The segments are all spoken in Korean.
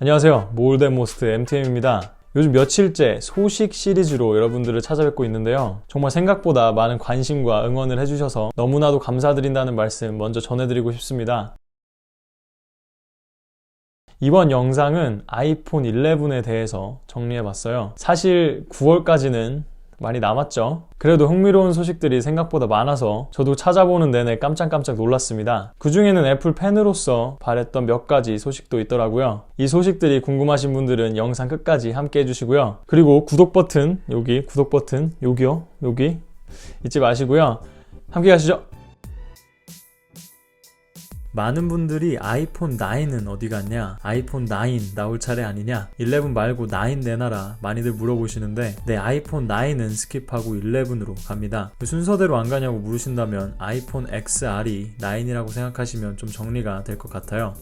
안녕하세요. 모울덴모스트 MTM입니다. 요즘 며칠째 소식 시리즈로 여러분들을 찾아뵙고 있는데요. 정말 생각보다 많은 관심과 응원을 해주셔서 너무나도 감사드린다는 말씀 먼저 전해드리고 싶습니다. 이번 영상은 아이폰 11에 대해서 정리해봤어요. 사실 9월까지는 많이 남았죠. 그래도 흥미로운 소식들이 생각보다 많아서 저도 찾아보는 내내 깜짝깜짝 놀랐습니다. 그 중에는 애플 팬으로서 바랬던 몇 가지 소식도 있더라고요. 이 소식들이 궁금하신 분들은 영상 끝까지 함께 해주시고요. 그리고 구독 버튼, 여기 구독 버튼, 여기요, 여기 잊지 마시고요. 함께 가시죠. 많은 분들이 아이폰 9은 어디 갔냐? 아이폰 9 나올 차례 아니냐? 11 말고 9 내놔라 많이들 물어보시는데 네 아이폰 9은 스킵하고 11으로 갑니다. 그 순서대로 안 가냐고 물으신다면 아이폰 XR이 9이라고 생각하시면 좀 정리가 될 것 같아요.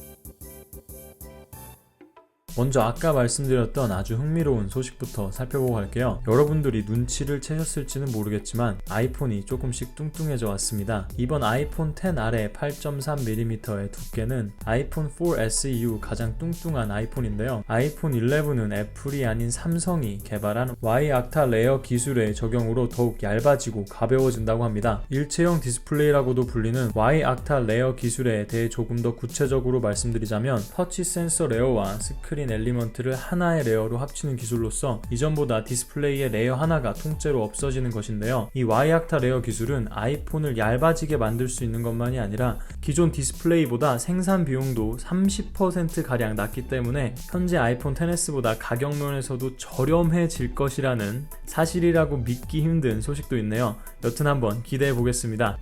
먼저 아까 말씀드렸던 아주 흥미로운 소식부터 살펴보고 갈게요. 여러분들이 눈치를 채셨을지는 모르겠지만 아이폰이 조금씩 뚱뚱해져 왔습니다. 이번 아이폰 10 아래 8.3mm의 두께는 아이폰 4S 이후 가장 뚱뚱한 아이폰인데요. 아이폰 11은 애플이 아닌 삼성이 개발한 Y-악타 레어 기술의 적용으로 더욱 얇아지고 가벼워진다고 합니다. 일체형 디스플레이라고도 불리는 Y-악타 레어 기술에 대해 조금 더 구체적으로 말씀드리자면 터치 센서 레어와 스크린 엘리먼트를 하나의 레어로 합치는 기술로서 이전보다 디스플레이의 레어 하나가 통째로 없어지는 것인데요. 이 Y-악타 레어 기술은 아이폰을 얇아지게 만들 수 있는 것만이 아니라 기존 디스플레이보다 생산 비용도 30%가량 낮기 때문에 현재 아이폰 XS보다 가격 면에서도 저렴해질 것이라는 사실이라고 믿기 힘든 소식도 있네요. 여튼 한번 기대해 보겠습니다.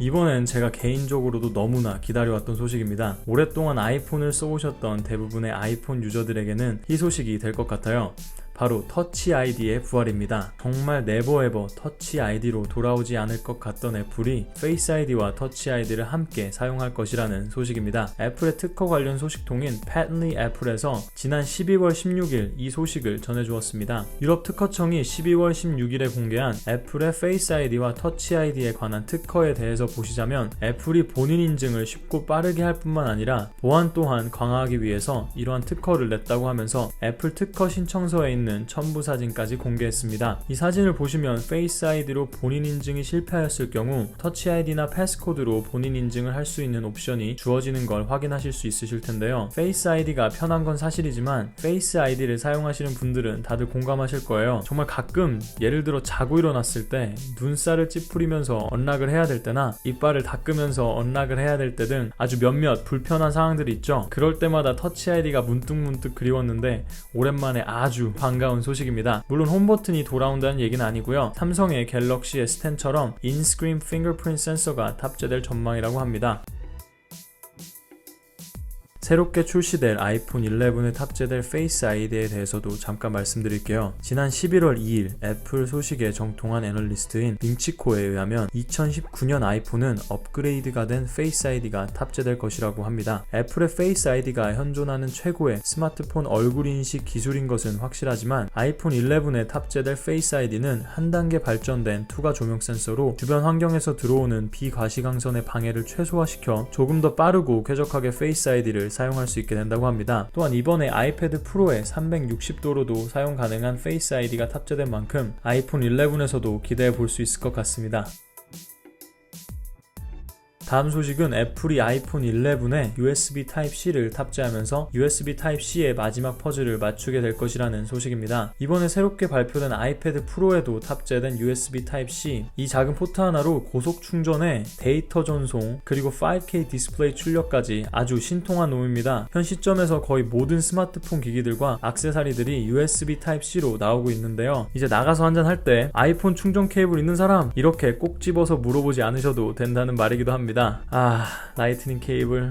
이번엔 제가 개인적으로도 너무나 기다려왔던 소식입니다. 오랫동안 아이폰을 써오셨던 대부분의 아이폰 유저들에게는 이 소식이 될 것 같아요. 바로 터치 아이디의 부활입니다. 정말 네버에버 터치 아이디로 돌아오지 않을 것 같던 애플이 페이스 아이디와 터치 아이디를 함께 사용할 것이라는 소식입니다. 애플의 특허 관련 소식통인 패틀리 애플에서 지난 12월 16일 이 소식을 전해주었습니다. 유럽 특허청이 12월 16일에 공개한 애플의 페이스 아이디와 터치 아이디에 관한 특허에 대해서 보시자면 애플이 본인 인증을 쉽고 빠르게 할 뿐만 아니라 보안 또한 강화하기 위해서 이러한 특허를 냈다고 하면서 애플 특허 신청서에 있는 있는 첨부 사진까지 공개했습니다. 이 사진을 보시면 페이스 아이디로 본인 인증이 실패하였을 경우 터치 아이디나 패스코드로 본인 인증을 할 수 있는 옵션이 주어지는 걸 확인하실 수 있으실 텐데요. 페이스 아이디가 편한 건 사실이지만 페이스 아이디를 사용하시는 분들은 다들 공감하실 거예요. 정말 가끔 예를 들어 자고 일어났을 때 눈살을 찌푸리면서 언락을 해야 될 때나 이빨을 닦으면서 언락을 해야 될 때 등 아주 몇몇 불편한 상황들이 있죠. 그럴 때마다 터치 아이디가 문득문득 그리웠는데 오랜만에 아주 반가운 소식입니다. 물론 홈 버튼이 돌아온다는 얘기는 아니고요. 삼성의 갤럭시 S10처럼 인스크린 핑거프린트 센서가 탑재될 전망이라고 합니다. 새롭게 출시될 아이폰 11에 탑재될 페이스 아이디에 대해서도 잠깐 말씀드릴게요. 지난 11월 2일 애플 소식에 정통한 애널리스트인 링치코에 의하면 2019년 아이폰은 업그레이드가 된 페이스 아이디가 탑재될 것이라고 합니다. 애플의 페이스 아이디가 현존하는 최고의 스마트폰 얼굴 인식 기술인 것은 확실하지만 아이폰 11에 탑재될 페이스 아이디는 한 단계 발전된 투가 조명 센서로 주변 환경에서 들어오는 비과시광선의 방해를 최소화시켜 조금 더 빠르고 쾌적하게 페이스 아이디를 사용할 수 있게 된다고 합니다. 또한 이번에 아이패드 프로에 360도로도 사용 가능한 페이스 아이디가 탑재된 만큼 아이폰 11에서도 기대해 볼 수 있을 것 같습니다. 다음 소식은 애플이 아이폰 11에 USB Type-C를 탑재하면서 USB Type-C의 마지막 퍼즐을 맞추게 될 것이라는 소식입니다. 이번에 새롭게 발표된 아이패드 프로에도 탑재된 USB Type-C 이 작은 포트 하나로 고속 충전에 데이터 전송 그리고 5K 디스플레이 출력까지 아주 신통한 놈입니다. 현 시점에서 거의 모든 스마트폰 기기들과 악세사리들이 USB Type-C로 나오고 있는데요. 이제 나가서 한잔 할 때 아이폰 충전 케이블 있는 사람 이렇게 꼭 집어서 물어보지 않으셔도 된다는 말이기도 합니다. 아, 라이트닝 케이블.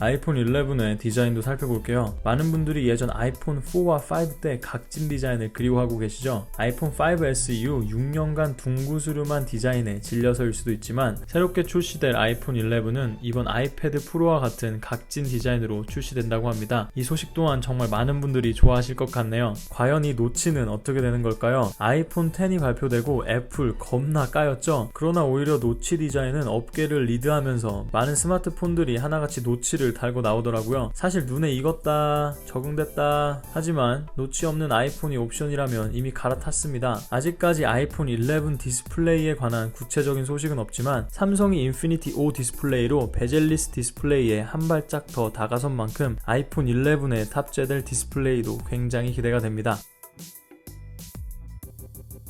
아이폰 11의 디자인도 살펴볼게요. 많은 분들이 예전 아이폰 4와 5 때 각진 디자인을 그리워하고 계시죠? 아이폰 5S 이후 6년간 둥구스름한 디자인에 질려서일 수도 있지만 새롭게 출시될 아이폰 11은 이번 아이패드 프로와 같은 각진 디자인으로 출시된다고 합니다. 이 소식 또한 정말 많은 분들이 좋아하실 것 같네요. 과연 이 노치는 어떻게 되는 걸까요? 아이폰 10이 발표되고 애플 겁나 까였죠? 그러나 오히려 노치 디자인은 업계를 리드하면서 많은 스마트폰들이 하나같이 노치를 달고 나오더라고요. 사실 눈에 익었다, 적응됐다 하지만 노치 없는 아이폰이 옵션이라면 이미 갈아탔습니다. 아직까지 아이폰 11 디스플레이에 관한 구체적인 소식은 없지만 삼성이 인피니티 5 디스플레이로 베젤리스 디스플레이에 한 발짝 더 다가선 만큼 아이폰 11에 탑재될 디스플레이도 굉장히 기대가 됩니다.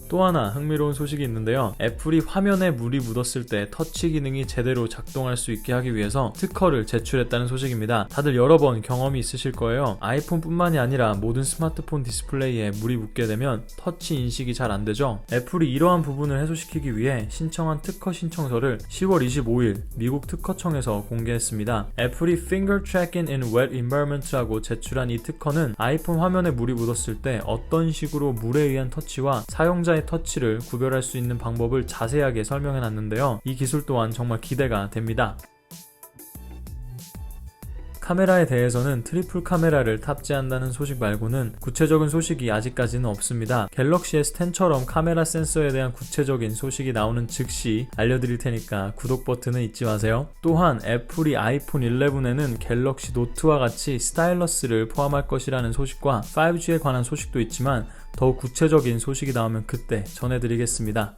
또 하나 흥미로운 소식이 있는데요. 애플이 화면에 물이 묻었을 때 터치 기능이 제대로 작동할 수 있게 하기 위해서 특허를 제출했다는 소식입니다. 다들 여러 번 경험이 있으실 거예요. 아이폰뿐만이 아니라 모든 스마트폰 디스플레이에 물이 묻게 되면 터치 인식이 잘 안 되죠. 애플이 이러한 부분을 해소시키기 위해 신청한 특허 신청서를 10월 25일 미국 특허청에서 공개했습니다. 애플이 Finger Tracking in Wet Environment라고 제출한 이 특허는 아이폰 화면에 물이 묻었을 때 어떤 식으로 물에 의한 터치와 사용자 의 터치를 구별할 수 있는 방법을 자세하게 설명해 놨는데요. 이 기술 또한 정말 기대가 됩니다. 카메라에 대해서는 트리플 카메라를 탑재한다는 소식 말고는 구체적인 소식이 아직까지는 없습니다. 갤럭시 S10처럼 카메라 센서에 대한 구체적인 소식이 나오는 즉시 알려드릴 테니까 구독 버튼은 잊지 마세요. 또한 애플이 아이폰 11에는 갤럭시 노트와 같이 스타일러스를 포함할 것이라는 소식과 5G에 관한 소식도 있지만 더욱 구체적인 소식이 나오면 그때 전해드리겠습니다.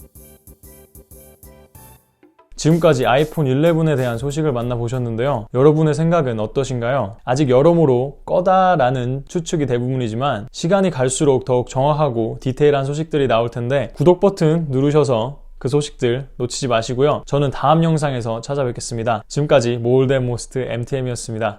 지금까지 아이폰 11에 대한 소식을 만나보셨는데요. 여러분의 생각은 어떠신가요? 아직 여러모로 꺼다라는 추측이 대부분이지만 시간이 갈수록 더욱 정확하고 디테일한 소식들이 나올 텐데 구독 버튼 누르셔서 그 소식들 놓치지 마시고요. 저는 다음 영상에서 찾아뵙겠습니다. 지금까지 모울덴모스트 MTM이었습니다.